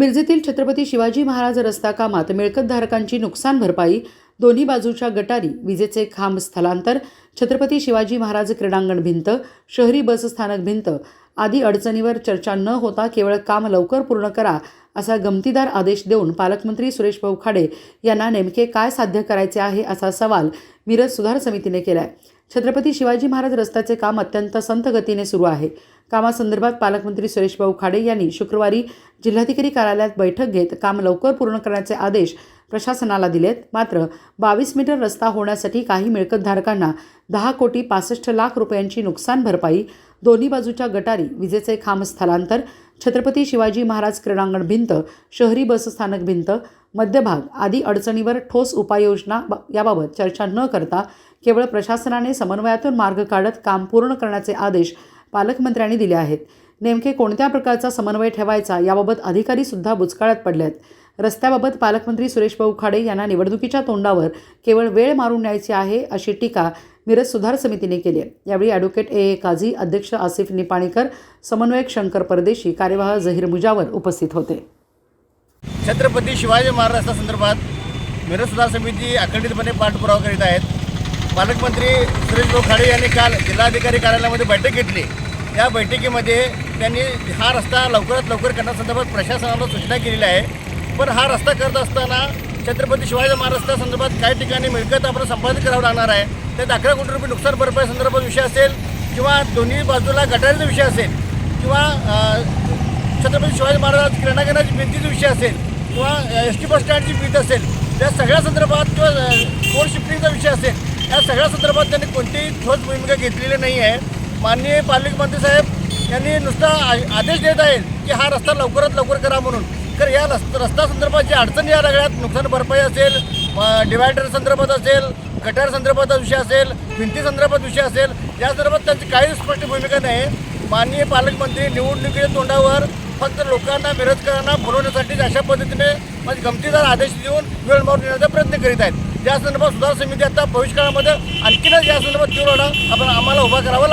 मिरजेतील छत्रपती शिवाजी महाराज रस्ता कामात मिळकतधारकांची नुकसान भरपाई दोन्ही बाजूच्या गटारी विजेचे खांब स्थलांतर छत्रपती शिवाजी महाराज क्रीडांगण भिंत शहरी बस स्थानक भिंत आदी अडचणीवर चर्चा न होता केवळ काम लवकर पूर्ण करा असा गमतीदार आदेश देऊन पालकमंत्री सुरेश भाऊ खाडे यांना नेमके काय साध्य करायचे आहे असा सवाल मिरज सुधार समितीने केला आहे छत्रपती शिवाजी महाराज रस्त्याचे काम अत्यंत संथ गतीने सुरू आहे. कामासंदर्भात पालकमंत्री सुरेश भाऊ खाडे यांनी शुक्रवारी जिल्हाधिकारी कार्यालयात बैठक घेत काम लवकर पूर्ण करण्याचे आदेश प्रशासनाला दिलेत. मात्र बावीस मीटर रस्ता होण्यासाठी काही मिळकतधारकांना दहा कोटी पासष्ट लाख रुपयांची नुकसान भरपाई दोन्ही बाजूच्या गटारी विजेचे खांब स्थलांतर छत्रपती शिवाजी महाराज क्रीडांगण भिंत शहरी बसस्थानक भिंत मध्यभाग आदी अडचणीवर ठोस उपाययोजना याबाबत चर्चा न करता केवळ प्रशासनाने समन्वयातून मार्ग काढत काम पूर्ण करण्याचे आदेश पालकमंत्र्यांनी दिले आहेत. नेमके कोणत्या प्रकारचा समन्वय ठेवायचा याबाबत अधिकारी सुद्धा बुचकाळ्यात पडले आहेत रस्त्याबाबत पालकमंत्री सुरेश भाऊ खाडे यांना निवडणुकीच्या तोंडावर केवळ वेळ मारून न्यायची आहे अशी टीका मिरज सुधार समितीने केली आहे. यावेळी ॲडव्होकेट ए. ए. काझी अध्यक्ष आसिफ निपाणीकर समन्वयक शंकर परदेशी कार्यवाह जहीर मुजावर उपस्थित होते. छत्रपती शिवाजी महाराष्ट्रासंदर्भात मिरज सुधार समिती अखंडितपणे पाठपुरावा करीत आहेत. पालकमंत्री सुरेश भाऊ खाडे यांनी काल जिल्हाधिकारी कार्यालयामध्ये बैठक घेतली. या बैठकीमध्ये त्यांनी हा रस्ता लवकरात लवकर करण्यासंदर्भात प्रशासनाला सूचना केलेली आहे. पण हा रस्ता करत असताना छत्रपती शिवाजी महाराष्ट्रासंदर्भात काही ठिकाणी मिळकत आपण संपादित करावं लागणार आहे. त्यात अकरा कोटी रुपये नुकसान भरपाई संदर्भात विषय असेल किंवा दोन्ही बाजूला गटारीचा विषय असेल किंवा छत्रपती शिवाजी महाराज क्रीडांगणाची भिंतीचा विषय असेल किंवा एस टी बस स्टँडची भिंत असेल. त्या सगळ्या संदर्भात किंवा कोड शिफ्टिंगचा विषय असेल. या सगळ्या संदर्भात त्यांनी कोणतीही ठोस भूमिका घेतलेली नाही आहे. माननीय पालकमंत्री साहेब यांनी नुसता आदेश देत आहेत की हा रस्ता लवकरात लवकर करा म्हणून. तर या रस्ता रस्ता संदर्भात जे अडचणी या लागल्यात नुकसान भरपाई असेल डिवायडर संदर्भात असेल गटार संदर्भाचा विषय असेल भिंती संदर्भात विषय असेल या संदर्भात त्यांची काहीच स्पष्ट भूमिका नाही. माननीय पालकमंत्री निवडणुकीच्या तोंडावर फक्त लोकांना मिरजकरांना बोलवण्यासाठी अशा पद्धतीने म्हणजे गमतीदार आदेश देऊन वेळ मारून येण्याचा प्रयत्न करीत आहेत. या संदर्भात सुधार समिती आता भविष्यकाळामध्ये आणखीनच या संदर्भात तीव्र आपण आम्हाला उभा करावा